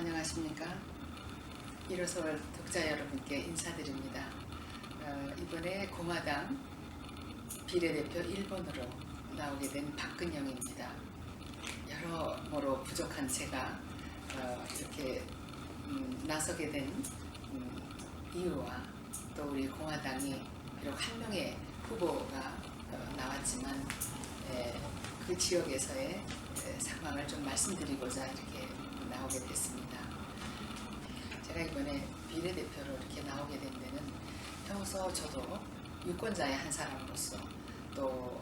안녕하십니까. 일호서울 독자 여러분께 인사드립니다. 어, 이번에 공화당 비례대표 1번으로 나오게 된 박근영입니다. 여러모로 부족한 제가 어, 이렇게 음, 나서게 된 음, 이유와 또 우리 공화당이 비록 한 명의 후보가 어, 나왔지만 에, 그 지역에서의 에, 상황을 좀 말씀드리고자 이렇게 됐습니다. 제가 이번에 비례대표로 이렇게 나오게 된 데는 평소 저도 유권자의 한 사람으로서 또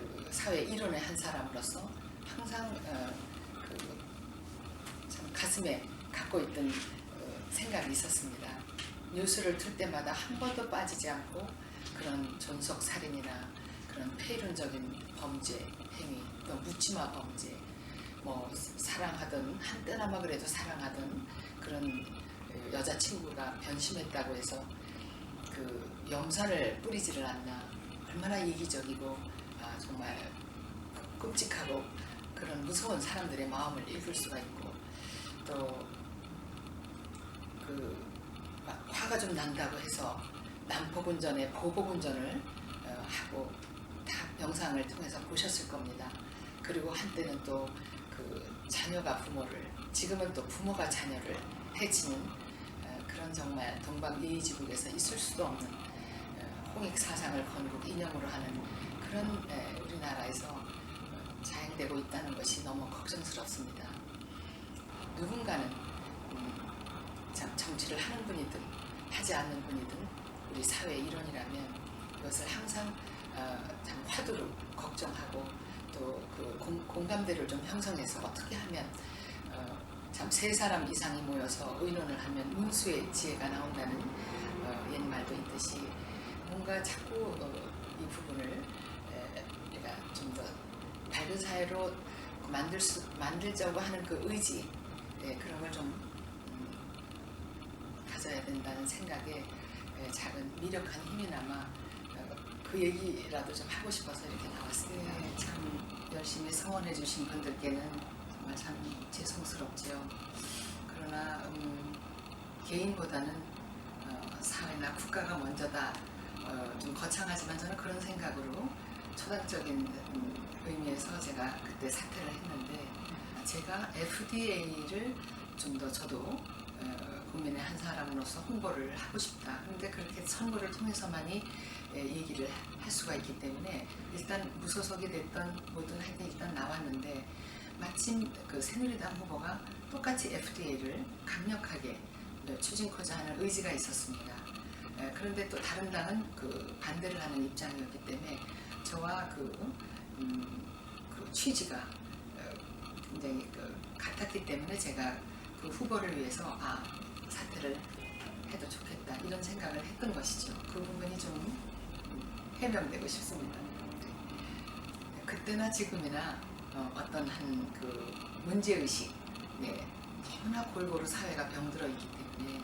그 사회 일원의 한 사람으로서 항상 어, 그참 가슴에 갖고 있던 어, 생각이 있었습니다. 뉴스를 틀 때마다 한 번도 빠지지 않고 그런 존속 살인이나 그런 폐륜적인 범죄 행위 또 묻지마 범죄 뭐 사랑하던 한때나마 그래도 사랑하던 그런 그 여자친구가 변심했다고 해서 그 염산을 뿌리지를 않나 얼마나 이기적이고 아, 정말 끔찍하고 그런 무서운 사람들의 마음을 읽을 수가 있고 또 그 화가 좀 난다고 해서 난폭운전에 보복운전을 어, 하고 다 영상을 통해서 보셨을 겁니다. 그리고 한때는 또그 자녀가 부모를 지금은 또 부모가 자녀를 해치는 어, 그런 정말 동방이의지국에서 있을 수도 없는 어, 홍익 사상을 건국 이념으로 하는 그런 에, 우리나라에서 어, 자행되고 있다는 것이 너무 걱정스럽습니다. 누군가는 음, 참 정치를 하는 분이든 하지 않는 분이든 우리 사회 일원이라면 이것을 항상 어, 참 화두로 걱정하고 또 그 공감대를 좀 형성해서 어떻게 하면 어, 참세 사람 이상이 모여서 의논을 하면 문수의 지혜가 나온다는 어, 옛말도 있듯이 뭔가 자꾸 어, 이 부분을 에, 우리가 좀 더 밝은 사회로 만들 수 만들자고 하는 그 의지 예, 그런 걸좀 음, 가져야 된다는 생각에 예, 작은 미력한 힘이나마 어, 그 얘기라도 좀 하고 싶어서 이렇게 나왔습니다. 네, 참 열심히 성원해 주신 분들께는 정말 참 죄송스럽지요. 그러나 음, 개인보다는 어, 사회나 국가가 먼저다. 어, 좀 거창하지만 저는 그런 생각으로 초당적인 음, 의미에서 제가 그때 사퇴를 했는데 제가 FDA를 좀 더 저도 어, 국민의 한 사람으로서 홍보를 하고 싶다. 그런데 그렇게 선거를 통해서만이 예, 얘기를 할 수가 있기 때문에 일단 무소속이 됐던 뭐든 하여튼 일단 나왔는데 마침 그 새누리당 후보가 똑같이 FDA를 강력하게 어, 추진코자 하는 의지가 있었습니다. 예, 그런데 또 다른 당은 그 반대를 하는 입장이었기 때문에 저와 그, 음, 그 취지가 어, 굉장히 그 같았기 때문에 제가 그 후보를 위해서 아 사퇴를 해도 좋겠다 이런 생각을 했던 것이죠. 그 부분이 좀 음, 해명되고 싶습니다. 네, 그때나 지금이나 어, 어떤 한 그 문제 의식, 네, 너무나 골고루 사회가 병들어 있기 때문에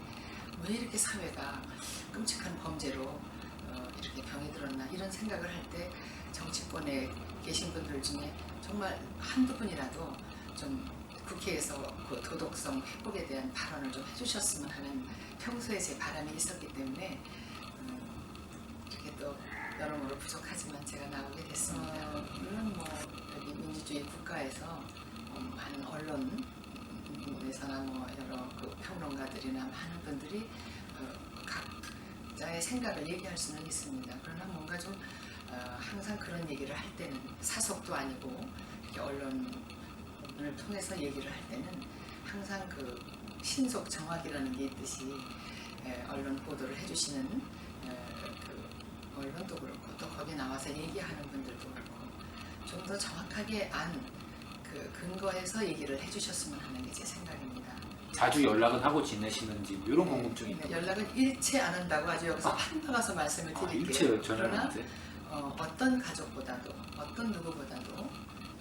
왜 이렇게 사회가 끔찍한 범죄로 어, 이렇게 병이 들었나 이런 생각을 할 때 정치권에 계신 분들 중에 정말 한두 분이라도 좀 국회에서 그 도덕성 회복에 대한 발언을 좀 해주셨으면 하는 평소에 제 바람이 있었기 때문에 음, 이렇게 또 여러모로 부족하지만 제가 나오게 됐습니다. 어. 물론 뭐 여기 민주주의 국가에서 어, 많은 언론 에서나 뭐 여러 그 평론가들이나 많은 분들이 어, 각자의 생각을 얘기할 수는 있습니다. 그러나 뭔가 좀 어, 항상 그런 얘기를 할 때는 사석도 아니고 이렇게 언론 을 통해서 얘기를 할 때는 항상 그 신속 정확이라는 게 있듯이 에, 언론 보도를 해주시는 에, 그 언론도 그렇고 또 거기 나와서 얘기하는 분들도 그렇고 좀 더 정확하게 안 그 근거해서 얘기를 해주셨으면 하는 게 제 생각입니다. 자주 연락은 하고 지내시는지 뭐 이런 궁금증이 네, 있고 연락은 일체 안 한다고 아주 여기서 아. 한 나가서 말씀을 아, 드릴게요. 일체 전화를 그러나 하는데 어, 어떤 가족보다도 어떤 누구보다도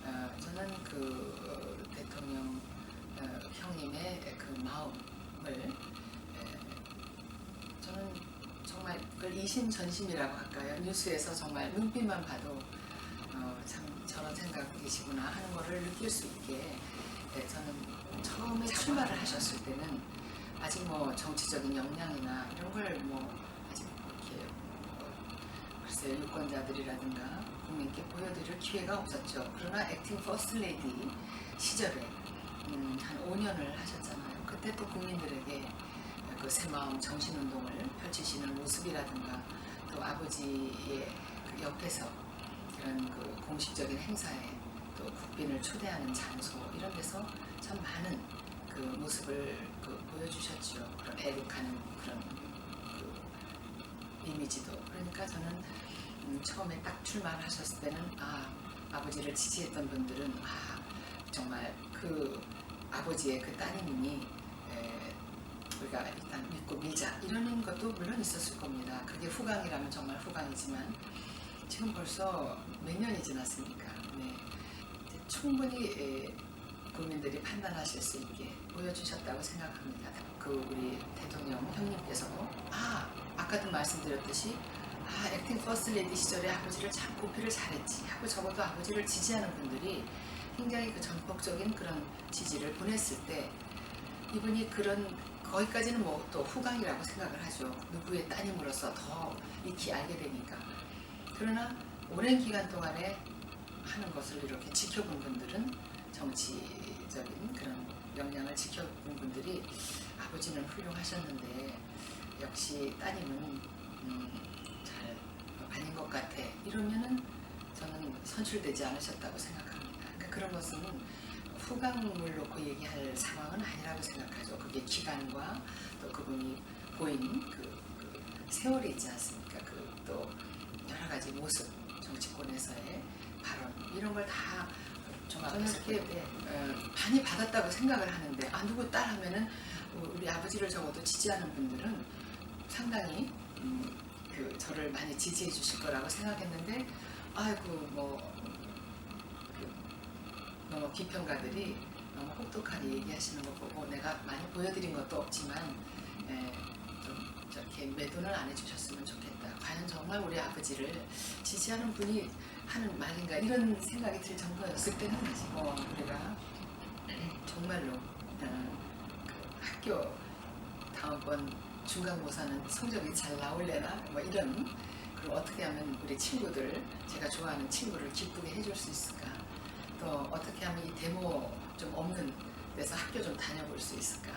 어, 저는 그 형님의 그 마음을 에, 저는 정말 그걸 이심전심이라고 할까요? 뉴스에서 정말 눈빛만 봐도 어, 참 저런 생각하고 계시구나 하는 거를 느낄 수 있게 에, 저는 처음에 출마를 하셨을 때는 아직 뭐 정치적인 역량이나 이런 걸 뭐 아직 이렇게 뭐 글쎄 유권자들이라든가 국민께 보여드릴 기회가 없었죠. 그러나 액팅 퍼스트 레이디 시절에 음, 한 5년을 하셨잖아요. 그때 또 국민들에게 그 새마음 정신운동을 펼치시는 모습이라든가 또 아버지의 그 옆에서 그런 그 공식적인 행사에 또 국빈을 초대하는 장소 이런 데서 참 많은 그 모습을 그 보여주셨죠. 그런 애국하는 그런 그 이미지도. 그러니까 저는 음, 처음에 딱 출마하셨을 때는 아 아버지를 지지했던 분들은 아 정말 그 아버지의 그 따님이니 에, 우리가 일단 믿고 밀자 이런 것도 물론 있었을 겁니다. 그게 후광이라면 정말 후광이지만 지금 벌써 몇 년이 지났습니까? 네. 충분히 에, 국민들이 판단하실 수 있게 보여주셨다고 생각합니다. 그 우리 대통령 형님께서도 아 아까도 말씀드렸듯이 아 액팅 퍼스트 레디 시절에 아버지를 참 고피를 잘했지 하고 적어도 아버지를 지지하는 분들이 굉장히 그 전폭적인 그런 지지를 보냈을 때 이분이 그런 거기까지는 뭐 또 후광이라고 생각을 하죠. 누구의 따님으로서 더 익히 알게 되니까. 그러나 오랜 기간 동안에 하는 것을 이렇게 지켜본 분들은 정치적인 그런 역량을 지켜본 분들이 아버지는 훌륭하셨는데 역시 따님은 음, 잘 아닌 것 같아 이러면은 저는 선출되지 않으셨다고 생각합니다. 그런 것은 후광을 놓고 얘기할 상황은 아니라고 생각하죠. 그게 기간과 또 그분이 보인 그, 그 세월이 있지 않습니까? 그 또 여러 가지 모습 정치권에서의 발언 이런 걸다볼 때, 어, 많이 받았다고 생각을 하는데 아 누구 딸 하면은 우리 아버지를 적어도 지지하는 분들은 상당히 음, 그 저를 많이 지지해 주실 거라고 생각했는데 아이고 뭐 그, 너무 비평가들이 너무 혹독하게 얘기하시는 거 보고 내가 많이 보여드린 것도 없지만 에, 좀 저렇게 매도는 안 해주셨으면 좋겠다. 과연 정말 우리 아버지를 지지하는 분이 하는 말인가 이런 생각이 들 정도였을 때는 뭐 우리가 정말로 어, 그 학교 다음번 중간고사는 성적이 잘 나올래나 뭐 이런 그럼 어떻게 하면 우리 친구들 제가 좋아하는 친구를 기쁘게 해줄 수 있을까 또 어떻게 하면 이 데모 좀 없는 데서 학교 좀 다녀볼 수 있을까?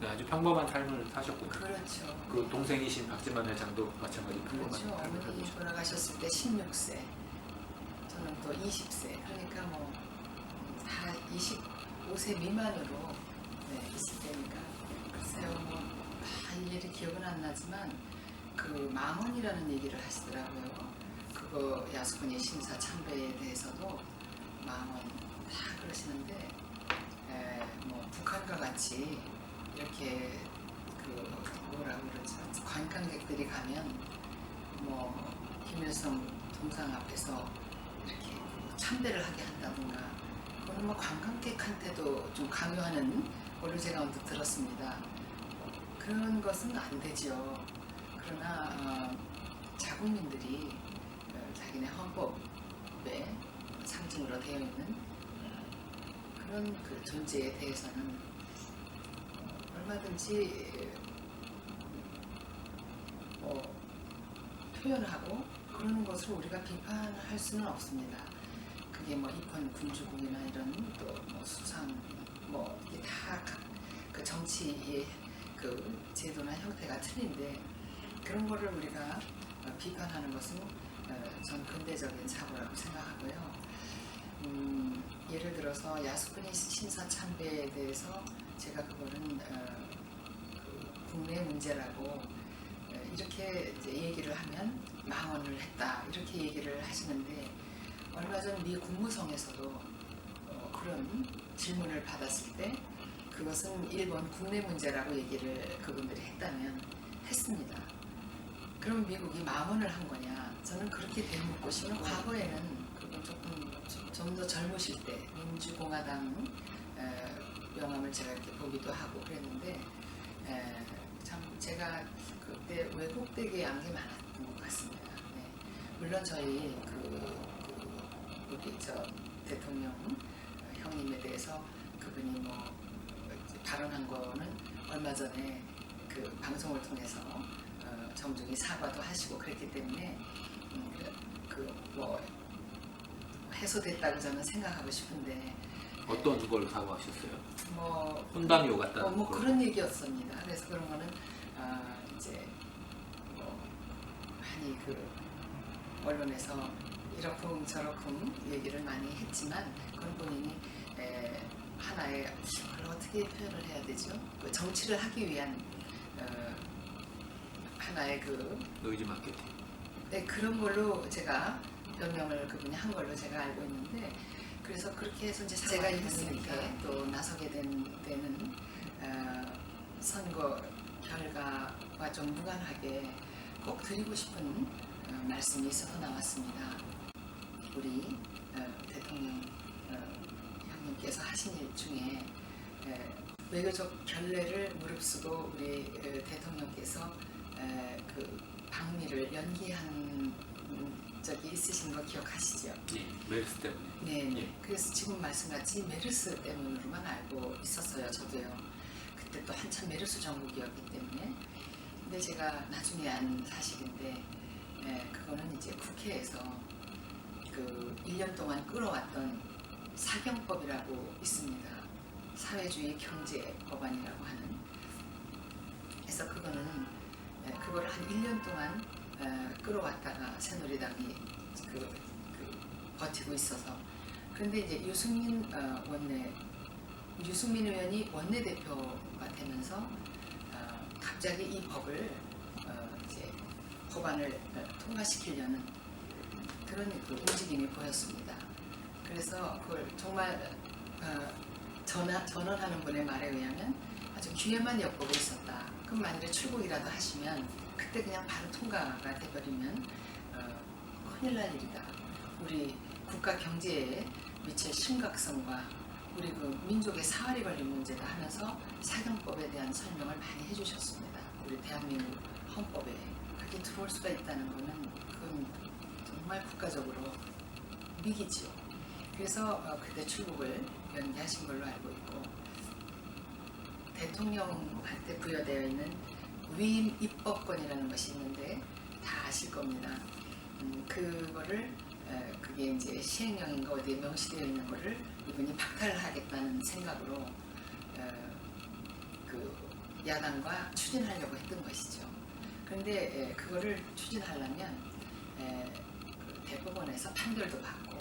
네, 아주 평범한 삶을 사셨군요. 그렇죠. 그 동생이신 박지만 회장도 마찬가지 평범한 그렇죠. 삶을 어머니 돌아가셨을 때 16세 저는 또 20세. 그러니까 뭐 다 25세 미만으로 네, 있을 때니까. 글쎄요 뭐다 일일이 기억은 안 나지만 그 망언이라는 얘기를 하시더라고요. 그거 야수군의 심사 참배에 대해서도 망언 다 그러시는데 에, 뭐 북한과 같이 이렇게 그 뭐라고 그러죠 관광객들이 가면 뭐 김일성 동상 앞에서 이렇게 그 참배를 하게 한다든가 그거는 뭐 관광객한테도 좀 강요하는 걸로 제가 언뜻 들었습니다. 그런 것은 안 되죠. 그러나 어, 자국민들이 어, 자기네 헌법에 상징으로 되어 있는 어, 그런 그 존재에 대해서는 어, 얼마든지 뭐 표현하고 그러는 것을 우리가 비판할 수는 없습니다. 그게 뭐 입헌 군주국이나 이런 또뭐 수상 뭐 이게 다 그 정치의 그 제도나 형태가 틀린데 그런 거를 우리가 어, 비판하는 것은 어, 전 근대적인 사고라고 생각하고요. 음, 예를 들어서 야수군이 신사 참배에 대해서 제가 그거는 어, 그 국내 문제라고 어, 이렇게 얘기를 하면 망언을 했다 이렇게 얘기를 하시는데 얼마 전 미 국무성에서도 어, 그런 질문을 받았을 때 그것은 일본 국내 문제라고 얘기를 그분들이 했다면 했습니다. 그럼 미국이 망언을 한 거냐? 저는 그렇게 되묻고 싶은 과거에는 조금 좀 더 젊으실 때 민주공화당 에, 영화를 제가 이렇게 보기도 하고 그랬는데 에, 참 제가 그때 왜곡되게 한게 많았던 것 같습니다. 네. 물론 저희 그, 그 우리 저 대통령 형님에 대해서 그분이 뭐 발언한 거는 얼마 전에 그 방송을 통해서 어, 정중히 사과도 하시고 그랬기 때문에 음, 그뭐 해소됐다고 저는 생각하고 싶은데 어떤 걸 사과하셨어요? 뭐 혼담이 오갔다. 어, 뭐 그런 얘기였습니다. 그래서 그런 거는 아, 이제 뭐 많이 그 언론에서 이러쿵 저러쿵 얘기를 많이 했지만 그건 본인이 에, 하나의 그걸 어떻게 표현을 해야 되죠? 그 정치를 하기 위한 어, 하나의 그 노이즈 마케팅. 네, 그런 걸로 제가 변명을 그분이 한 걸로 제가 알고 있는데 그래서 그렇게 해서 이제 제가 이렇게 또 나서게 된 때는 어, 선거 결과와 좀 무관하게 꼭 드리고 싶은 어, 말씀이 있어서 나왔습니다. 우리 어, 대통령 어, 형님께서 하신 일 중에 에, 외교적 결례를 무릅쓰고 우리 어, 대통령께서 에, 그 방미를 연기한 적이 있으신 거 기억하시죠? 예, 메르스 때문에. 네, 네. 예. 그래서 지금 말씀같이 메르스 때문으로만 알고 있었어요. 저도요. 그때 또 한참 메르스 정국이었기 때문에. 근데 제가 나중에 안 사실인데, 예, 그거는 이제 국회에서 그 1년 동안 끌어왔던 사경법이라고 있습니다. 사회주의 경제 법안이라고 하는. 그래서 그거는 예, 그걸 한 1년 동안 에, 끌어왔다가 새누리당이 그, 그 버티고 있어서 그런데 이제 유승민 어, 원내 유승민 의원이 원내 대표가 되면서 어, 갑자기 이 법을 어, 이제 법안을 어, 통과시키려는 그런 그 움직임이 보였습니다. 그래서 그걸 정말 어, 전화, 전원하는 분의 말에 의하면 아주 귀에만 엿보고 있었다. 그럼 만일에 출국이라도 하시면 그때 그냥 바로 통과가 돼버리면 어, 큰일 날 일이다. 우리 국가 경제에 미칠 심각성과 우리 그 민족의 사활이 걸린 문제다 하면서 사경법에 대한 설명을 많이 해주셨습니다. 우리 대한민국 헌법에 그렇게 들어올 수가 있다는 거는 그건 정말 국가적으로 위기지요. 그래서 어, 그때 출국을 연기하신 걸로 알고 있고 대통령 한테 부여되어 있는 위임 입법권이라는 것이 있는데 다 아실 겁니다. 음, 그거를 에, 그게 이제 시행령인가 어디에 명시되어 있는 거를 이분이 박탈하겠다는 생각으로 에, 그 야당과 추진하려고 했던 것이죠. 그런데 에, 그거를 추진하려면 에, 그 대법원에서 판결도 받고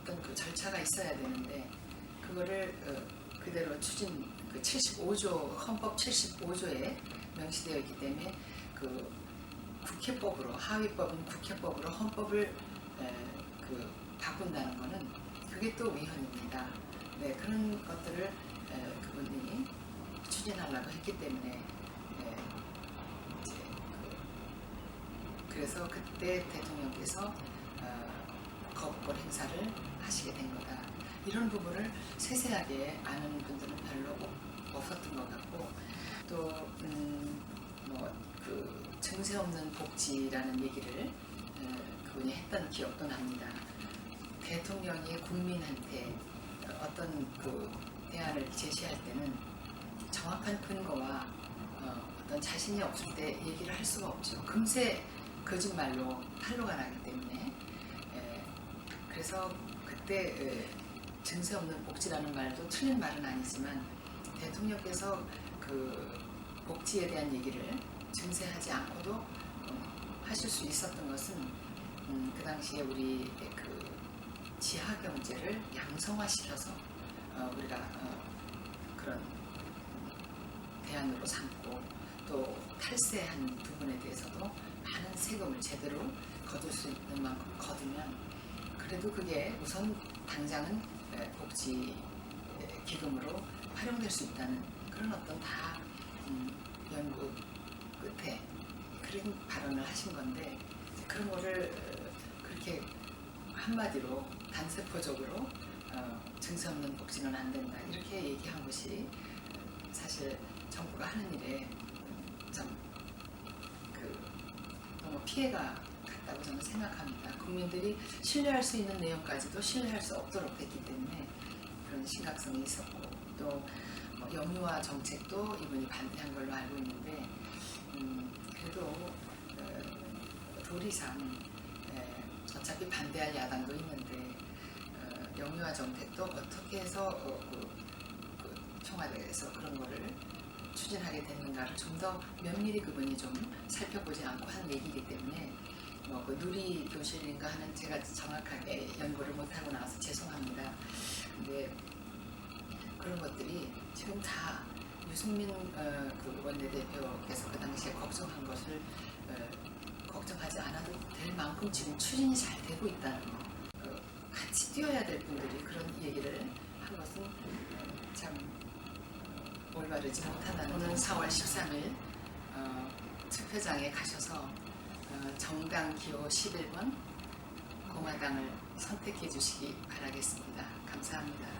어떤 그 절차가 있어야 되는데 그거를 어, 그대로 추진 그 75조 헌법 75조에 명시되어 있기 때문에 그 국회법으로 하위법은 국회법으로 헌법을 에, 그 바꾼다는 거는 그게 또 위헌입니다. 네 그런 것들을 에, 그분이 추진하려고 했기 때문에 에, 이제 그, 그래서 그때 대통령께서 어, 거부권 행사를 하시게 된 거다. 이런 부분을 세세하게 아는 분들은 별로 없- 없었던 것 같고 음, 또뭐그 증세 없는 복지라는 얘기를 에, 그분이 했던 기억도 납니다. 대통령이 국민한테 어떤 그 대안을 제시할 때는 정확한 근거와 어, 어떤 자신이 없을 때 얘기를 할 수가 없죠. 금세 거짓말로 탄로가 나기 때문에 에, 그래서 그때 에, 증세 없는 복지라는 말도 틀린 말은 아니지만 대통령께서 그 복지에 대한 얘기를 증세하지 않고도 어, 하실 수 있었던 것은 음, 그 당시에 우리 그 지하 경제를 양성화시켜서 어, 우리가 어, 그런 대안으로 삼고 또 탈세한 부분에 대해서도 많은 세금을 제대로 거둘 수 있는 만큼 거두면 그래도 그게 우선 당장은 에, 복지 에, 기금으로 활용될 수 있다는 그런 어떤 다 음, 연구 끝에 그런 발언을 하신 건데 그런 거를 어, 그렇게 한마디로 단세포적으로 어, 증세 없는 복지는 안 된다 이렇게 얘기한 것이 어, 사실 정부가 하는 일에 좀그 너무 피해가 갔다고 저는 생각합니다. 국민들이 신뢰할 수 있는 내용까지도 신뢰할 수 없도록 됐기 때문에 그런 심각성이 있었고 또 영유아 정책도 이분이 반대한 걸로 알고 있는데 음, 그래도 어, 도리상 에, 어차피 반대할 야당도 있는데 어, 영유아 정책도 어떻게 해서 어, 그, 그 청와대에서 그런 거를 추진하게 됐는가를 좀 더 면밀히 그분이 좀 살펴보지 않고 한 얘기이기 때문에 뭐그 누리 교실인가 하는 제가 정확하게 연구를 못 하고 나와서 죄송합니다. 근데 그런 것들이 지금 다 유승민 어, 그 원내대표께서 그 당시에 걱정한 것을 어, 걱정하지 않아도 될 만큼 지금 추진이 잘 되고 있다는 거. 어, 같이 뛰어야 될 분들이 그런 얘기를 한 것은 어, 참 어, 올바르지 못하다는 오는 4월 13일 어, 투표장에 가셔서 어, 정당 기호 11번 공화당을 선택해 주시기 바라겠습니다. 감사합니다.